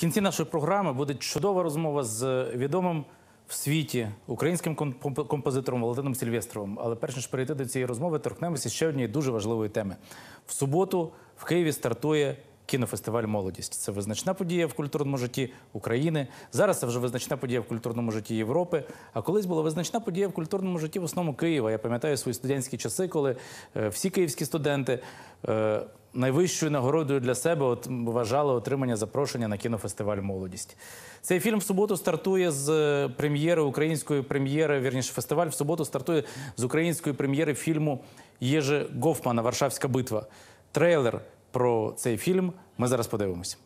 кінці нашої програми буде чудова розмова з відомим в світі українським композитором Валентином Сільвестровим. Але перш ніж перейти до цієї розмови, торкнемося ще однієї дуже важливої теми. В суботу в Києві стартує кінофестиваль Молодість. Це визначна подія в культурному житті України. Зараз це вже визначна подія в культурному житті Європи. А колись була визначна подія в культурному житті в основному Києва. Я пам'ятаю свої студентські часи, коли е, всі київські студенти е, найвищою нагородою для себе от, вважали отримання запрошення на кінофестиваль Молодість. Цей фільм в суботу стартує з е, прем'єри української прем'єри. Вірніше, фестиваль в суботу стартує з української прем'єри фільму Єжи Гофмана Варшавська битва. Трейлер про цей фільм ми зараз подивимося.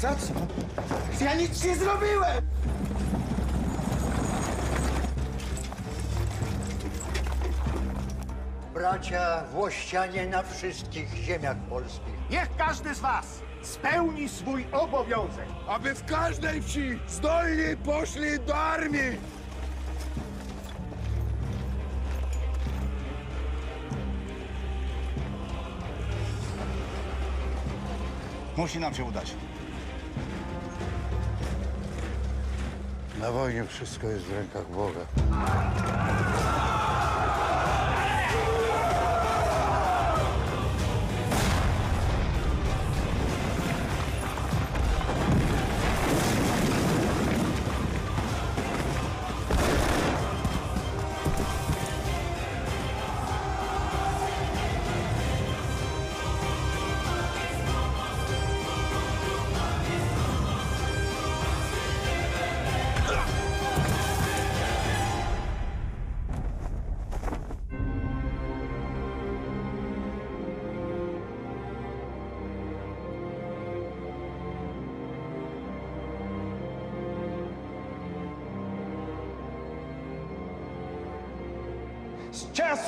Za co? Ja nic nie zrobiłem! Bracia Włościanie na wszystkich ziemiach polskich. Niech każdy z was spełni swój obowiązek. aby w każdej wsi zdolni poszli do armii. Musi nam się udać. Na wojnie wszystko jest w rękach Boga.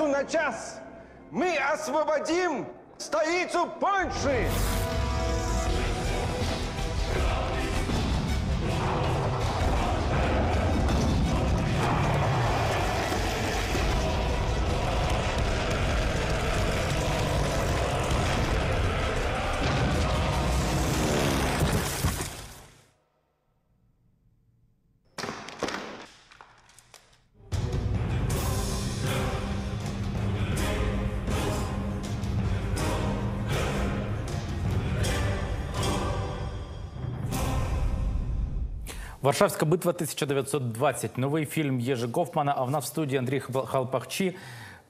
Часу на час мы освободим столицу Польши! Варшавська битва 1920. Новий фільм Єжи Гофмана. А в нас в студії Андрій Халпахчі,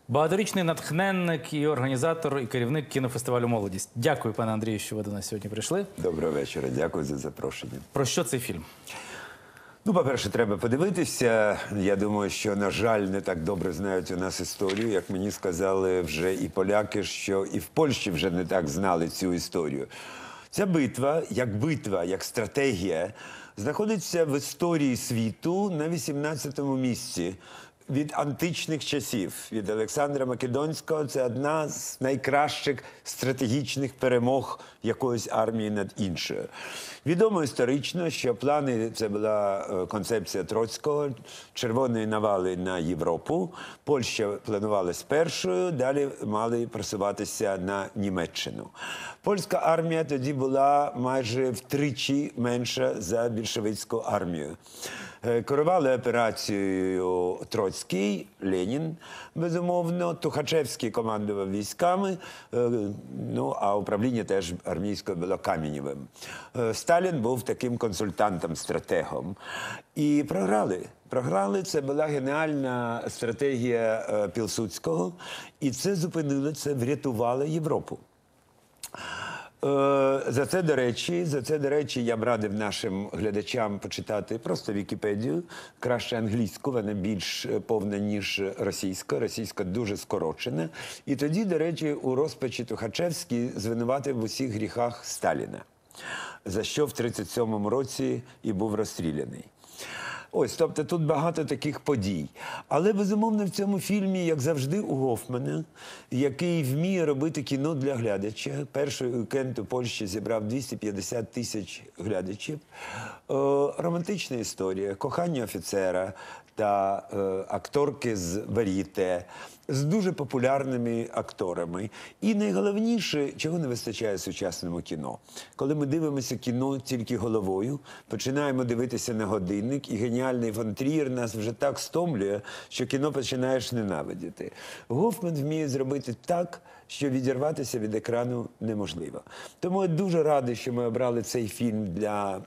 багаторічний натхненник і організатор, і керівник кінофестивалю Молодість. Дякую, пане Андрію, що ви до нас сьогодні прийшли. Доброго вечора, дякую за запрошення. Про що цей фільм? Ну, по-перше, треба подивитися. Я думаю, що, на жаль, не так добре знають у нас історію. Як мені сказали вже і поляки, що і в Польщі вже не так знали цю історію. Ця битва, як битва, як стратегія, знаходиться в історії світу на 18-му місці. Від античних часів, від Олександра Македонського, це одна з найкращих стратегічних перемог якоїсь армії над іншою. Відомо історично, що плани це була е, концепція Троцького, червоної навали на Європу. Польща планувалась першою, далі мали просуватися на Німеччину. Польська армія тоді була майже втричі менша за більшовицьку армію. Е, Керували операцією Троцький, Ленін, безумовно, Тухачевський командував військами, е, ну а управління теж армійське було Кам'янєвим. Е, Сталін був таким консультантом, стратегом. І програли. Програли це була геніальна стратегія Пілсудського, і це зупинило, це врятувало Європу. Е, За це, до речі, за це, до речі, я б радив нашим глядачам почитати просто Вікіпедію. Краще англійську, вона більш е, повна, ніж російська. Російська дуже скорочена. І тоді, до речі, у розпачі Тухачевський звинуватив в усіх гріхах Сталіна, за що в 37-му році і був розстріляний. Ось, тобто тут багато таких подій. Але безумовно в цьому фільмі, як завжди, у Гофмана, який вміє робити кіно для глядача. Перший уікенд у Польщі зібрав 250 тисяч глядачів. Е, романтична історія, кохання офіцера та е, акторки з Варіте, з дуже популярними акторами. І найголовніше, чого не вистачає сучасному кіно. Коли ми дивимося кіно тільки головою, починаємо дивитися на годинник, і геніальний фон Трієр нас вже так стомлює, що кіно починаєш ненавидіти. Гофман вміє зробити так, що відірватися від екрану неможливо. Тому я дуже радий, що ми обрали цей фільм для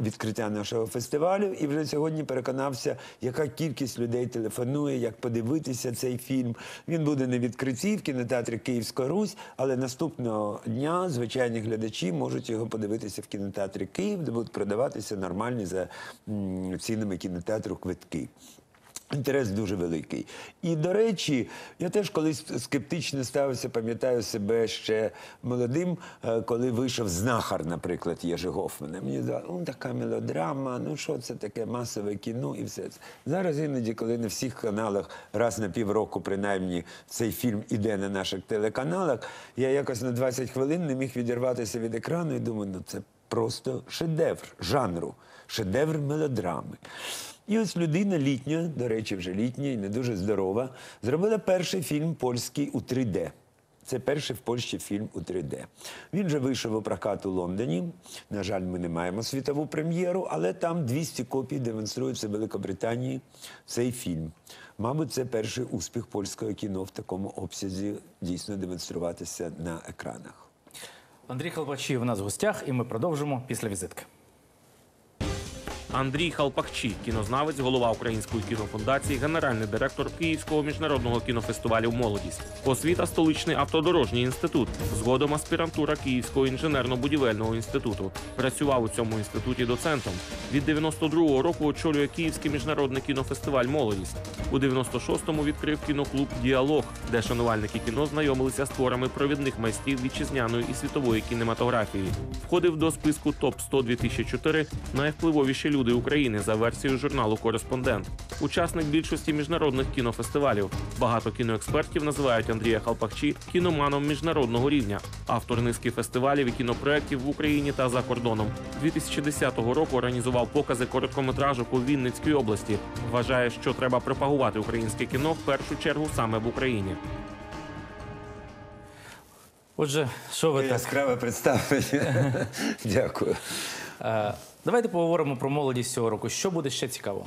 відкриття нашого фестивалю. І вже сьогодні переконався, яка кількість людей телефонує, як подивитися цей фільм. Він буде на відкритті в кінотеатрі Київська Русь, але наступного дня звичайні глядачі можуть його подивитися в кінотеатрі Київ, де будуть продаватися нормальні за цінами кінотеатру квитки. Інтерес дуже великий. І, до речі, я теж колись скептично ставився, пам'ятаю себе ще молодим, е, коли вийшов знахар, наприклад, Єжи Гофмана. Мені здавалося, ну така мелодрама, ну що це таке масове кіно і все це. Зараз іноді, коли на всіх каналах раз на півроку, принаймні, цей фільм іде на наших телеканалах, я якось на 20 хвилин не міг відірватися від екрану і думаю, ну це просто шедевр жанру, шедевр мелодрами. І ось людина літня, до речі, вже літня і не дуже здорова, зробила перший фільм польський у 3D. Це перший в Польщі фільм у 3D. Він вже вийшов у прокат у Лондоні. На жаль, ми не маємо світову прем'єру, але там 200 копій демонструється в Великобританії цей фільм. Мабуть, це перший успіх польського кіно в такому обсязі дійсно демонструватися на екранах. Андрій Халбачів у нас в гостях, і ми продовжимо після візитки. Андрій Халпахчі, кінознавець, голова Української кінофундації, генеральний директор Київського міжнародного кінофестивалю Молодість, освіта столичний автодорожній інститут, згодом аспірантура Київського інженерно-будівельного інституту. Працював у цьому інституті доцентом. Від 92-го року очолює Київський міжнародний кінофестиваль Молодість. У 96-му відкрив кіноклуб Діалог, де шанувальники кіно знайомилися з творами провідних майстрів вітчизняної і світової кінематографії. Входив до списку топ 100 2004 найвпливовіші люди України за версією журналу Кореспондент. Учасник більшості міжнародних кінофестивалів. Багато кіноекспертів називають Андрія Халпахчі кіноманом міжнародного рівня, автор низки фестивалів і кінопроєктів в Україні та за кордоном. 2010 року організував покази короткометражок у Вінницькій області. Вважає, що треба пропагувати українське кіно в першу чергу саме в Україні. Отже, що ви так? Яскраве представлення. Дякую. Давайте поговоримо про молодість цього року. Що буде ще цікаво?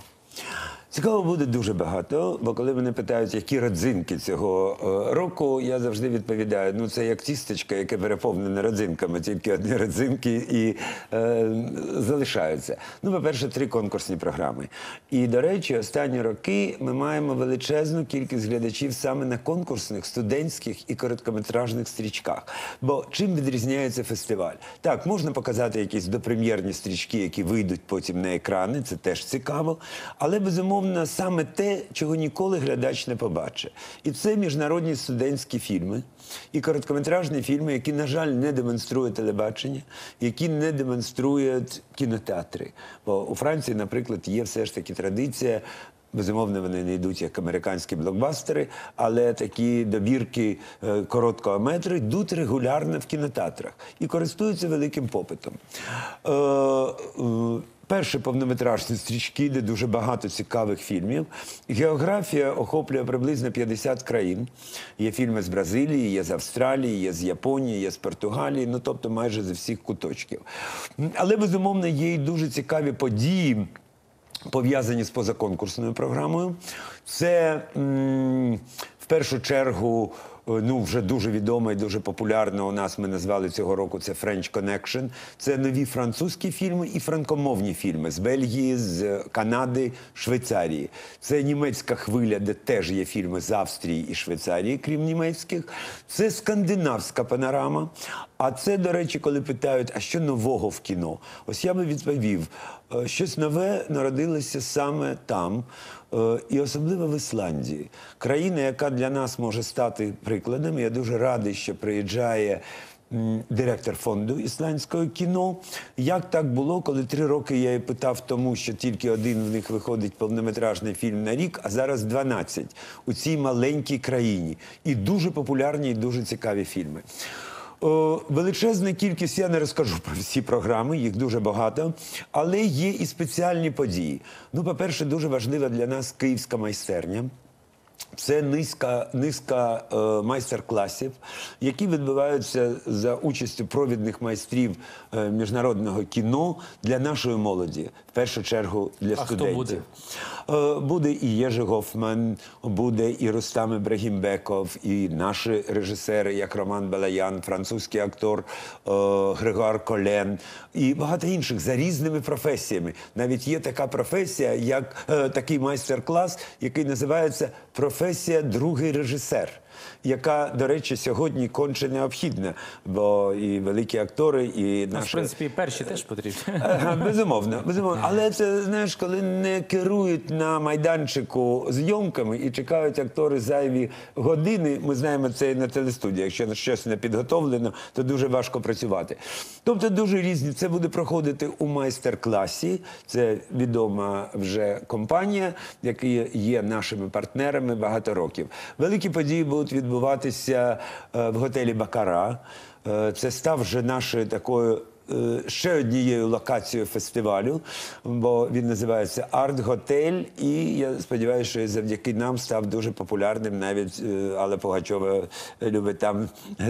Цікаво буде дуже багато, бо коли мене питають, які родзинки цього е, року, я завжди відповідаю: ну це як тістечко, яке переповнене родзинками, тільки одні родзинки і е, залишаються. Ну, по-перше, три конкурсні програми. І, до речі, останні роки ми маємо величезну кількість глядачів саме на конкурсних, студентських і короткометражних стрічках. Бо чим відрізняється фестиваль? Так, можна показати якісь допрем'єрні стрічки, які вийдуть потім на екрани, це теж цікаво. Але безумовно саме те, чого ніколи глядач не побачить. І це міжнародні студентські фільми і короткометражні фільми, які, на жаль, не демонструє телебачення, які не демонструють кінотеатри. Бо у Франції, наприклад, є все ж таки традиція. Безумовно, вони не йдуть як американські блокбастери, але такі добірки е, короткого метру йдуть регулярно в кінотеатрах і користуються великим попитом. Перші повнометражні стрічки, де дуже багато цікавих фільмів. Географія охоплює приблизно 50 країн. Є фільми з Бразилії, є з Австралії, є з Японії, є з Португалії, ну тобто майже з усіх куточків. Але безумовно є й дуже цікаві події пов'язані з позаконкурсною програмою. Це в першу чергу. Е, Ну, вже дуже відомо і дуже популярно у нас ми назвали цього року це French Connection. Це нові французькі фільми і франкомовні фільми з Бельгії, з Канади, Швейцарії. Це німецька хвиля, де теж є фільми з Австрії і Швейцарії, крім німецьких. Це скандинавська панорама. А це, до речі, коли питають, а що нового в кіно? Ось я би відповів, е, щось нове народилося саме там. Е, І особливо в Ісландії, країна, яка для нас може стати прикладом. Я дуже радий, що приїжджає директор фонду ісландського кіно. Як так було, коли три роки я її питав тому, що тільки один в них виходить повнометражний фільм на рік, а зараз 12 у цій маленькій країні. І дуже популярні, і дуже цікаві фільми. О, величезна кількість, я не розкажу про всі програми, їх дуже багато, але є і спеціальні події. Ну, по-перше, дуже важлива для нас київська майстерня. Це низка, низка е, майстер-класів, які відбуваються за участю провідних майстрів е, міжнародного кіно для нашої молоді, в першу чергу для хто студентів. буде? Е, Буде і Єжи Гофман, буде і Рустам Ібрагімбеков, і наші режисери, як Роман Балаян, французький актор е, Григор Колен, і багато інших за різними професіями. Навіть є така професія, як е, такий майстер-клас, який називається професія другий режисер. Яка, до речі, сьогодні конче необхідна, бо і великі актори, і Ну, в принципі, і перші теж потрібні. Безумовно, безумовно. Але це знаєш, коли не керують на майданчику зйомками і чекають актори зайві години. Ми знаємо це і на телестудії. Якщо щось не підготовлено, то дуже важко працювати. Тобто дуже різні. Це буде проходити у майстер-класі. Це відома вже компанія, які є нашими партнерами багато років. Великі події будуть відбуватися е, в готелі Бакара. Е, Це став вже нашою такою ще однією локацією фестивалю, бо він називається Арт Готель. І я сподіваюся, що завдяки нам став дуже популярним. Навіть е, Алла Пугачова любить там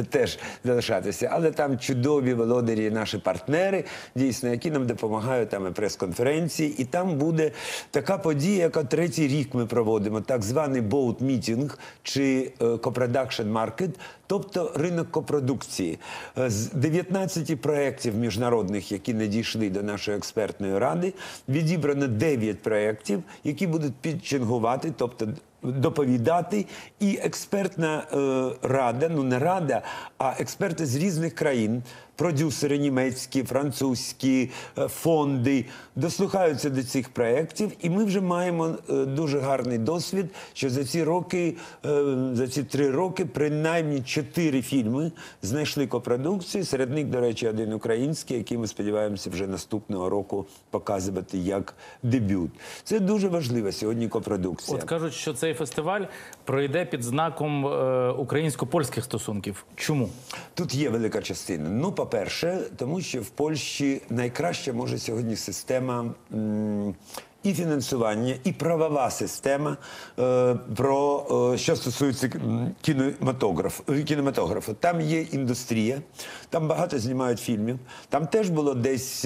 теж залишатися. Але там чудові володарі, наші партнери, дійсно, які нам допомагають там і прес-конференції. І там буде така подія, яка третій рік ми проводимо, так званий боут мітінг чи копродакшн маркет. Тобто ринок копродукції. Е, з 19 проєктів міжнародних, які надійшли до нашої експертної ради, відібрано 9 проєктів, які будуть підчингувати, тобто доповідати. І експертна е, рада, ну не рада, а експерти з різних країн. Продюсери німецькі, французькі, е, фонди дослухаються до цих проєктів, і ми вже маємо е, дуже гарний досвід, що за ці роки, е, за ці три роки, принаймні чотири фільми знайшли копродукцію. Серед них, до речі, один український, який ми сподіваємося вже наступного року показувати як дебют. Це дуже важлива сьогодні копродукція. От кажуть, що цей фестиваль пройде під знаком е, українсько-польських стосунків. Чому? Тут є велика частина. Ну, по-перше, тому що в Польщі найкраща може сьогодні система. м, І фінансування, і правова система е, про е, що стосується м, кінематограф, е, кінематографу. Там є індустрія, там багато знімають фільмів. Там теж було десь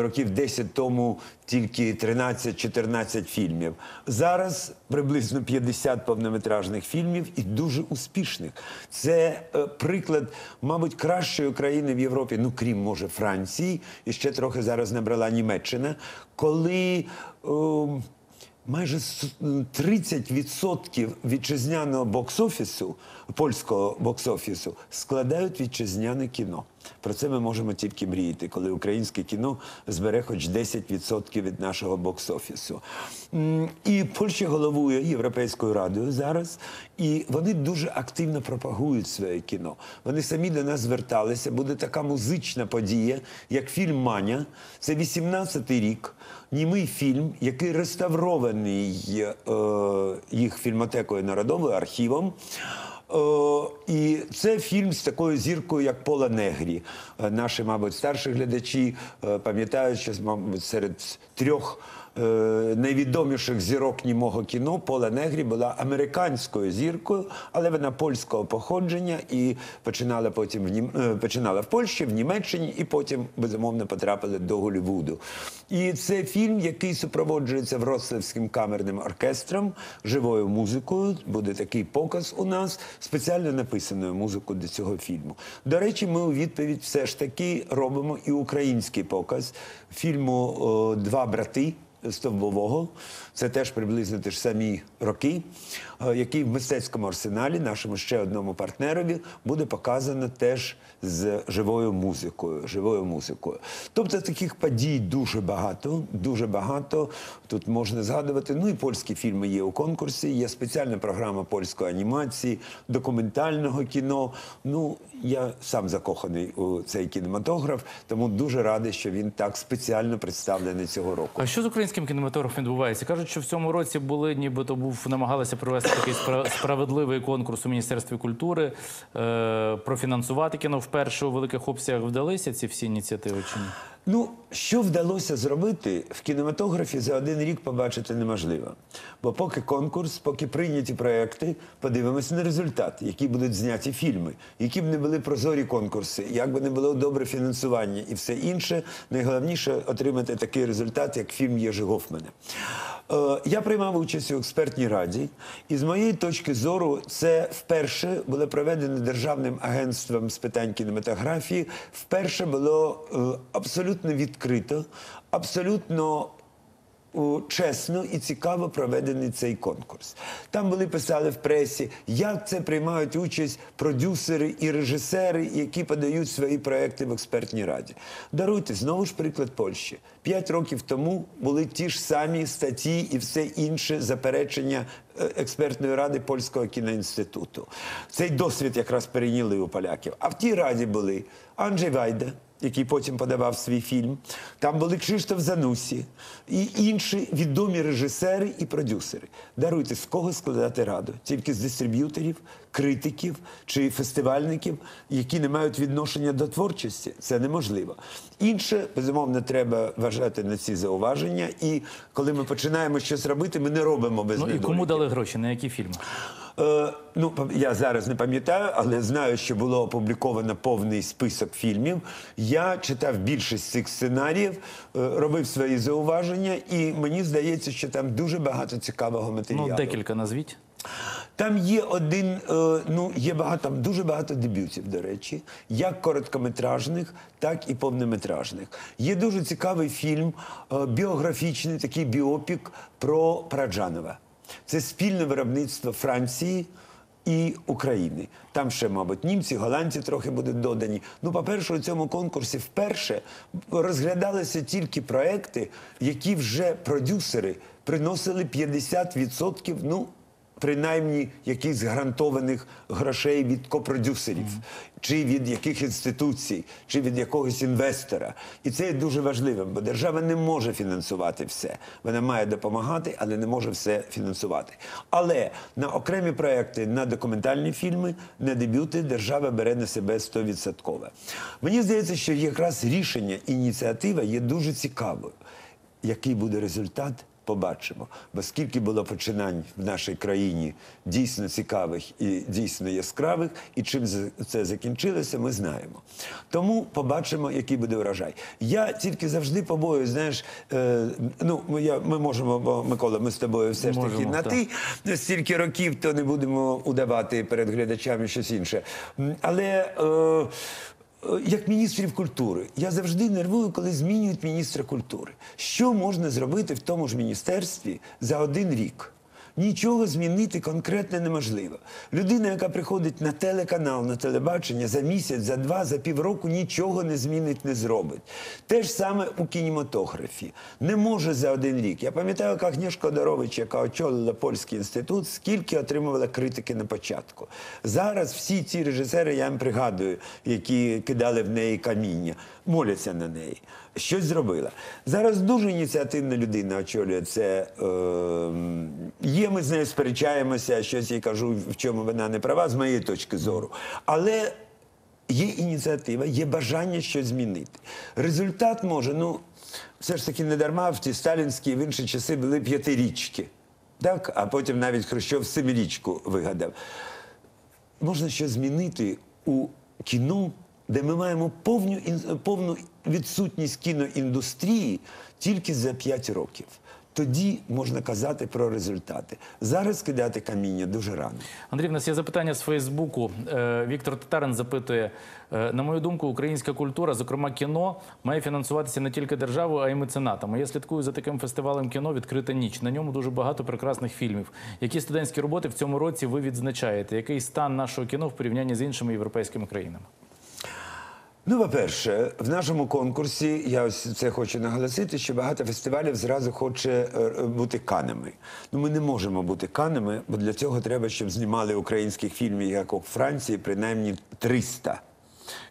років 10 тому тільки 13-14 фільмів. Зараз приблизно 50 повнометражних фільмів і дуже успішних. Це приклад, мабуть, кращої країни в Європі, ну крім може Франції, і ще трохи зараз набрала Німеччина, коли. е, Майже 30% вітчизняного бокс-офісу, польського бокс-офісу, складають вітчизняне кіно. Про це ми можемо тільки мріяти, коли українське кіно збере хоч 10% від нашого бокс-офісу. І Польща головує Європейською радою зараз, і вони дуже активно пропагують своє кіно. Вони самі до нас зверталися. Буде така музична подія, як фільм Маня. Це 18-й рік. Німий фільм, який реставрований е, їх фільмотекою народовою архівом. Е, і це фільм з такою зіркою, як Пола Негрі. Е, Наші, мабуть, старші глядачі е, пам'ятають, що, мабуть, серед трьох найвідоміших зірок німого кіно Пола Негрі була американською зіркою, але вона польського походження і починала потім в Нім... е, починала в Польщі, в Німеччині, і потім безумовно потрапила до Голлівуду. І це фільм, який супроводжується Вроцлавським камерним оркестром, живою музикою. Буде такий показ у нас, спеціально написаною музикою до цього фільму. До речі, ми у відповідь все ж таки робимо і український показ фільму Два брати. Стовбового, це теж приблизно ті ж самі роки, е, який в мистецькому арсеналі, нашому ще одному партнерові, буде показано теж з живою музикою. Живою музикою. Тобто таких подій дуже багато, дуже багато. Тут можна згадувати. Ну і польські фільми є у конкурсі. Є спеціальна програма польської анімації, документального кіно. Ну я сам закоханий у цей кінематограф, тому дуже радий, що він так спеціально представлений цього року. А що з українським кінематографом відбувається? Кажуть, що в цьому році були, нібито був намагалися провести такий спра- справедливий конкурс у Міністерстві культури, е, профінансувати кіно вперше у великих обсягах. Вдалися ці всі ініціативи чи ні? Ну, що вдалося зробити в кінематографі за один рік побачити неможливо. Бо поки конкурс, поки прийняті проекти, подивимося на результат, які будуть зняті фільми, які б не були прозорі конкурси, як би не було добре фінансування і все інше. Найголовніше отримати такий результат, як фільм Єжи Гофмана. Е, Я приймав участь у експертній раді, і з моєї точки зору, це вперше було проведено державним агентством з питань кінематографії. Вперше було е, абсолютно відкрито, абсолютно чесно і цікаво проведений цей конкурс. Там були писали в пресі, як це приймають участь продюсери і режисери, які подають свої проекти в експертній раді. Даруйте знову ж приклад Польщі. П'ять років тому були ті ж самі статті і все інше заперечення е, експертної ради польського кіноінституту. Цей досвід якраз перейняли у поляків. А в тій раді були Анджей Вайда який потім подавав свій фільм. Там були Кшиштоф Занусі і інші відомі режисери і продюсери. Даруйте, з кого складати раду? Тільки з дистриб'юторів, критиків чи фестивальників, які не мають відношення до творчості. Це неможливо. Інше, безумовно, треба вважати на ці зауваження. І коли ми починаємо щось робити, ми не робимо без Ну і кому дали гроші? На які фільми? Е, ну, я зараз не пам'ятаю, але знаю, що було опубліковано повний список фільмів. Я читав більшість цих сценаріїв, е, робив свої зауваження, і мені здається, що там дуже багато цікавого матеріалу. Ну, декілька назвіть. Там є один, е, ну є багато, там дуже багато дебютів, до речі, як короткометражних, так і повнометражних. Є дуже цікавий фільм, е, біографічний, такий біопік про Праджанова. Це спільне виробництво Франції. І України. Там ще, мабуть, німці, голландці трохи будуть додані. Ну, по-перше, у цьому конкурсі вперше розглядалися тільки проекти, які вже продюсери приносили 50%, ну, принаймні якихось гарантованих грошей від копродюсерів, чи від яких інституцій, чи від якогось інвестора. І це є дуже важливим, бо держава не може фінансувати все. Вона має допомагати, але не може все фінансувати. Але на окремі проекти, на документальні фільми, на дебюти держава бере на себе 100%. Мені здається, що якраз рішення, ініціатива є дуже цікавою. Який буде результат? Побачимо, бо скільки було починань в нашій країні дійсно цікавих і дійсно яскравих, і чим це закінчилося, ми знаємо. Тому побачимо, який буде врожай. Я тільки завжди побою, знаєш, е, ну ми, я, ми можемо, бо Микола, ми з тобою все ж таки на ти стільки років, то не будемо удавати перед глядачами щось інше. Але. Е, як міністрів культури. Я завжди нервую, коли змінюють міністра культури. Що можна зробити в тому ж міністерстві за один рік? Нічого змінити конкретно неможливо. Людина, яка приходить на телеканал, на телебачення за місяць, за два, за півроку нічого не змінить, не зробить. Те ж саме у кінематографі. Не може за один рік. Я пам'ятаю, як Агнішка Одарович, яка очолила польський інститут, скільки отримувала критики на початку. Зараз всі ці режисери, я їм пригадую, які кидали в неї каміння, моляться на неї. Щось зробила. Зараз дуже ініціативна людина очолює це. Е, є, ми з нею сперечаємося, щось їй кажу, в чому вона не права, з моєї точки зору. Але є ініціатива, є бажання щось змінити. Результат може, ну, все ж таки не дарма в ті сталінські в інші часи були п'ятирічки. Так? А потім навіть Хрущов семирічку вигадав. Можна щось змінити у кіно, де ми маємо повну, повну відсутність кіноіндустрії тільки за 5 років. Тоді можна казати про результати. Зараз кидати каміння дуже рано. Андрій, в нас є запитання з Фейсбуку. Е, Віктор Татарин запитує: е, на мою думку, українська культура, зокрема кіно, має фінансуватися не тільки державою, а й меценатами. Я слідкую за таким фестивалем кіно Відкрита ніч. На ньому дуже багато прекрасних фільмів. Які студентські роботи в цьому році ви відзначаєте? Який стан нашого кіно в порівнянні з іншими європейськими країнами? Ну, по-перше, в нашому конкурсі я ось це хочу наголосити, що багато фестивалів зразу хоче е, бути канами. Ну, ми не можемо бути канами, бо для цього треба, щоб знімали українських фільмів, як у Франції, принаймні 300.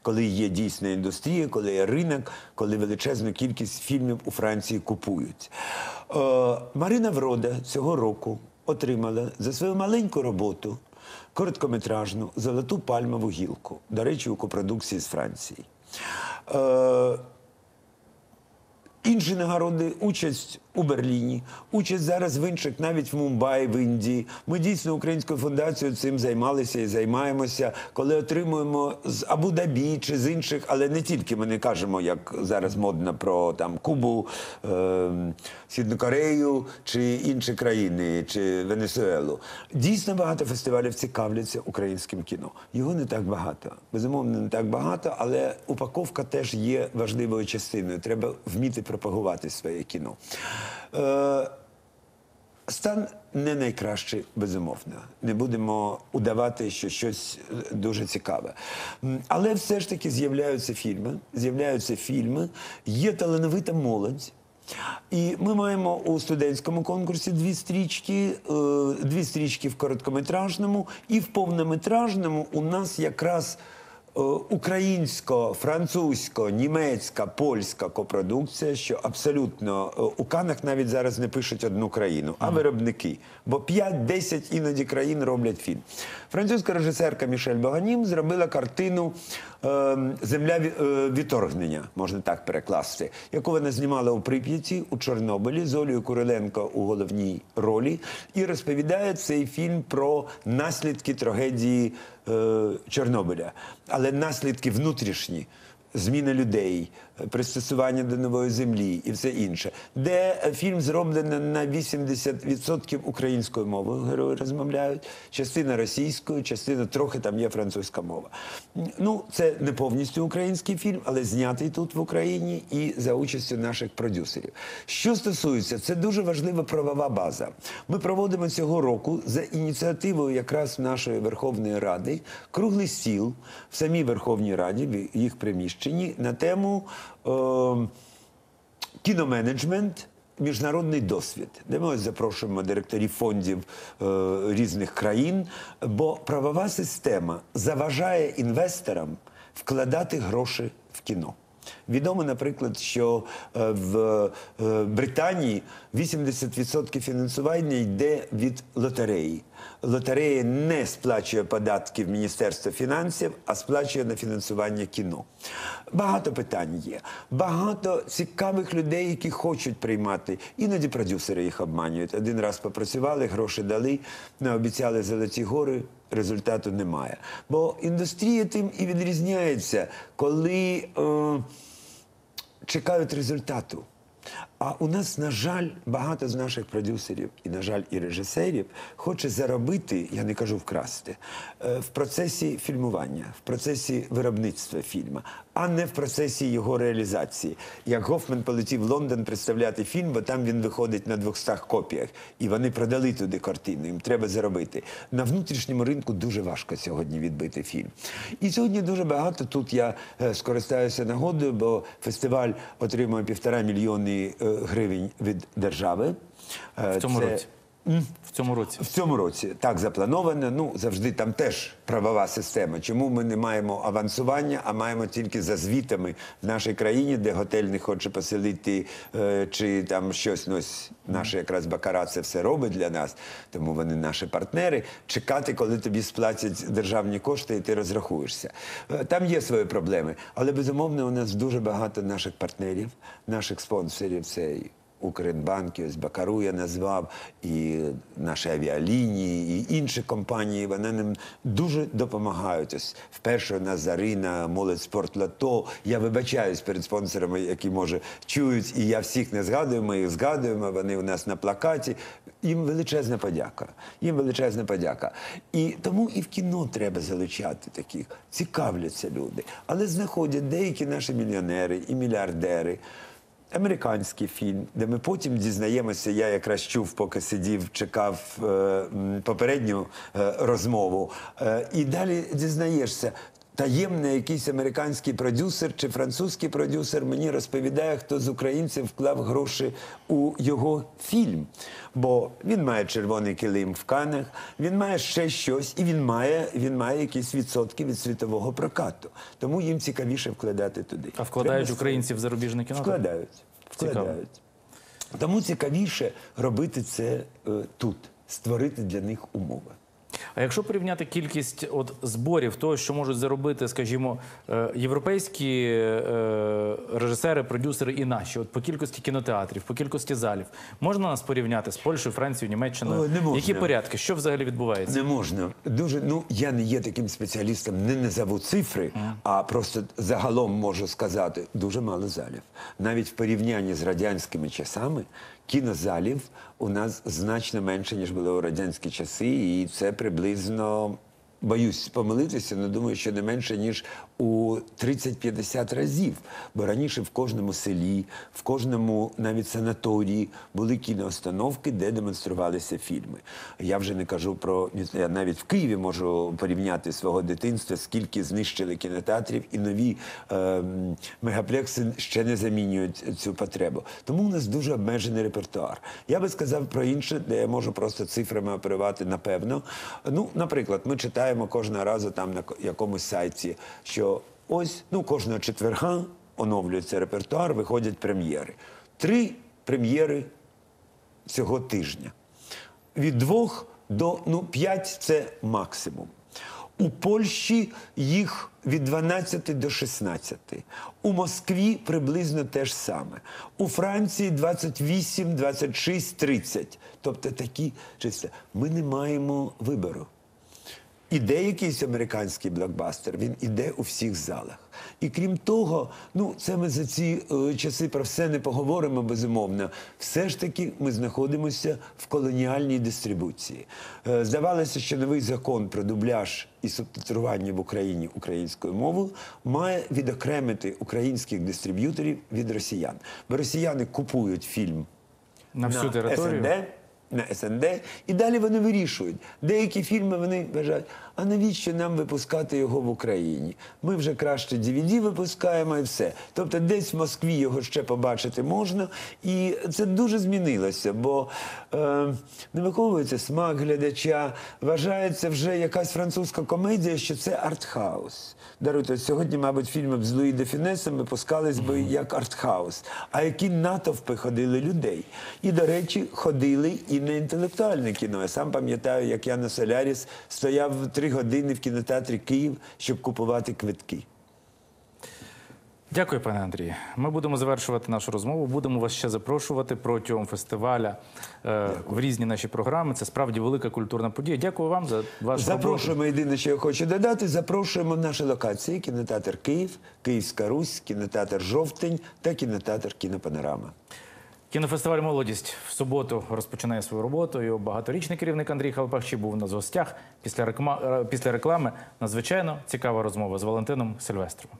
Коли є дійсна індустрія, коли є ринок, коли величезну кількість фільмів у Франції купують. Е, Марина Врода цього року отримала за свою маленьку роботу короткометражну золоту пальмову гілку, до речі, у копродукції з Франції. Е, Інші нагороди, участь у Берліні, участь зараз в інших, навіть в Мумбаї, в Індії. Ми дійсно українською фундацією цим займалися і займаємося, коли отримуємо з Абу-Дабі чи з інших, але не тільки ми не кажемо, як зараз модно про там Кубу, е, Східну Корею чи інші країни, чи Венесуелу. Дійсно багато фестивалів цікавляться українським кіно. Його не так багато. Безумовно, не так багато, але упаковка теж є важливою частиною. Треба вміти пропагувати своє кіно. Е, Стан не найкращий, безумовно. Не будемо удавати, що щось е, дуже цікаве. Але все ж таки з'являються фільми. З'являються фільми, є талановита молодь. І ми маємо у студентському конкурсі дві стрічки, е, дві стрічки в короткометражному, і в повнометражному у нас якраз е, українсько-французько-німецька, польська копродукція, що абсолютно е, у Канах навіть зараз не пишуть одну країну, а виробники. Бо 5-10 іноді країн роблять фільм. Французька режисерка Мішель Боганім зробила картину Земля ві- е, відторгнення, можна так перекласти, яку вона знімала у Прип'яті, у Чорнобилі з Олею Куриленко у головній ролі. І розповідає цей фільм про наслідки трагедії е, Чорнобиля, але наслідки внутрішні. Зміна людей, пристосування до нової землі і все інше, де фільм зроблено на 80% українською мовою. Герої розмовляють, частина російською, частина трохи там є французька мова. Ну, це не повністю український фільм, але знятий тут в Україні і за участю наших продюсерів. Що стосується, це дуже важлива правова база. Ми проводимо цього року за ініціативою якраз нашої Верховної Ради круглий стіл в самій Верховній Раді, в їх приміщенні на тему. Е- кіноменеджмент. Міжнародний досвід, де ми ось запрошуємо директорів фондів е, різних країн, бо правова система заважає інвесторам вкладати гроші в кіно. Відомо, наприклад, що е, в е, Британії 80% фінансування йде від лотереї. Лотерея не сплачує податки в Міністерство фінансів, а сплачує на фінансування кіно. Багато питань є. Багато цікавих людей, які хочуть приймати. Іноді продюсери їх обманюють. Один раз попрацювали, гроші дали, наобіцяли золоті гори. Результату немає. Бо індустрія тим і відрізняється, коли е, чекають результату. А у нас, на жаль, багато з наших продюсерів і, на жаль, і режисерів хоче заробити, я не кажу вкрасти, е, в процесі фільмування, в процесі виробництва фільму, а не в процесі його реалізації. Як Гофман полетів в Лондон представляти фільм, бо там він виходить на 200 копіях, і вони продали туди картину. Їм треба заробити. На внутрішньому ринку дуже важко сьогодні відбити фільм. І сьогодні дуже багато тут я е, скористаюся нагодою, бо фестиваль отримує півтора мільйони е, гривень від держави. Е, В цьому Це- році? В цьому році? В цьому році так заплановано. Ну завжди там теж правова система. Чому ми не маємо авансування, а маємо тільки за звітами в нашій країні, де готель не хоче поселити, е, чи там щось ну, наша якраз бакара це все робить для нас, тому вони наші партнери. Чекати, коли тобі сплатять державні кошти, і ти розрахуєшся. Е, Там є свої проблеми, але безумовно у нас дуже багато наших партнерів, наших спонсорів. Це і Укрбанк, і ось Бакару я назвав, і наші авіалінії, і інші компанії. Вони нам дуже допомагають. Ось вперше у нас Зарина, молодь спорт лото. Я вибачаюсь перед спонсорами, які може чують, і я всіх не згадую. Ми їх згадуємо. Вони у нас на плакаті. Їм величезна подяка. Їм величезна подяка. І тому і в кіно треба залучати таких. Цікавляться люди. Але знаходять деякі наші мільйонери і мільярдери американський фільм, де ми потім дізнаємося. Я якраз чув, поки сидів, чекав е, попередню е, розмову. Е, і далі дізнаєшся. Таємний якийсь американський продюсер чи французький продюсер мені розповідає, хто з українців вклав гроші у його фільм. Бо він має червоний килим в Канах, він має ще щось, і він має, він має якісь відсотки від світового прокату. Тому їм цікавіше вкладати туди. А вкладають Треба українців в зарубіжне кіно? Вкладають. Цікаво. Вкладають. Тому цікавіше робити це е, тут, створити для них умови. А якщо порівняти кількість от зборів, того, що можуть заробити, скажімо, е, європейські е, режисери, продюсери і наші, от по кількості кінотеатрів, по кількості залів, можна нас порівняти з Польщею, Францією, Німеччиною? О, не можна. Які порядки? Що взагалі відбувається? Не можна. Дуже ну я не є таким спеціалістом, не назову цифри, а просто загалом можу сказати дуже мало залів. Навіть в порівнянні з радянськими часами кінозалів у нас значно менше ніж було у радянські часи, і це приблизно. Боюсь помилитися, але думаю, що не менше ніж у 30-50 разів. Бо раніше в кожному селі, в кожному навіть санаторії були кіноустановки, де демонструвалися фільми. Я вже не кажу про я навіть в Києві можу порівняти свого дитинства, скільки знищили кінотеатрів, і нові е, мегаплекси ще не замінюють цю потребу. Тому у нас дуже обмежений репертуар. Я би сказав про інше, де я можу просто цифрами оперувати напевно. Ну, наприклад, ми читаємо кожного разу там на якомусь сайті, що ось ну кожного четверга оновлюється репертуар, виходять прем'єри. Три прем'єри цього тижня. Від двох до ну, п'ять це максимум. У Польщі їх від 12 до 16. У Москві приблизно те ж саме. У Франції 28, 26, 30. Тобто такі числа. Ми не маємо вибору. Іде якийсь американський блокбастер, він іде у всіх залах. І крім того, ну це ми за ці е, часи про все не поговоримо безумовно. Все ж таки ми знаходимося в колоніальній дистрибуції. Е, здавалося, що новий закон про дубляж і субтитрування в Україні українською мовою має відокремити українських дистриб'юторів від росіян. Бо росіяни купують фільм На всю на територію? СНД, на СНД, і далі вони вирішують. Деякі фільми вони вважають, а навіщо нам випускати його в Україні? Ми вже краще DVD випускаємо і все. Тобто десь в Москві його ще побачити можна. І це дуже змінилося, бо е, не виховується смак глядача, вважається вже якась французька комедія, що це артхаус. Даруйте, сьогодні, мабуть, фільми з Луї де Фінесом випускались би як артхаус. А які натовпи ходили людей. І, до речі, ходили і на інтелектуальне кіно. Я сам пам'ятаю, як я на Соляріс стояв три години в кінотеатрі Київ, щоб купувати квитки. Дякую, пане Андрію. Ми будемо завершувати нашу розмову. Будемо вас ще запрошувати протягом фестиваля е, в різні наші програми. Це справді велика культурна подія. Дякую вам за вашу роботу. Запрошуємо єдине, що я хочу додати. Запрошуємо наші локації: кінотеатр Київ, Київська Русь, кінотеатр Жовтень та кінотеатр Кінопанорама. Кінофестиваль Молодість в суботу розпочинає свою роботу. Його багаторічний керівник Андрій Халпахчі був на гостях після реклами. Е, після реклами надзвичайно цікава розмова з Валентином Сильвестровим.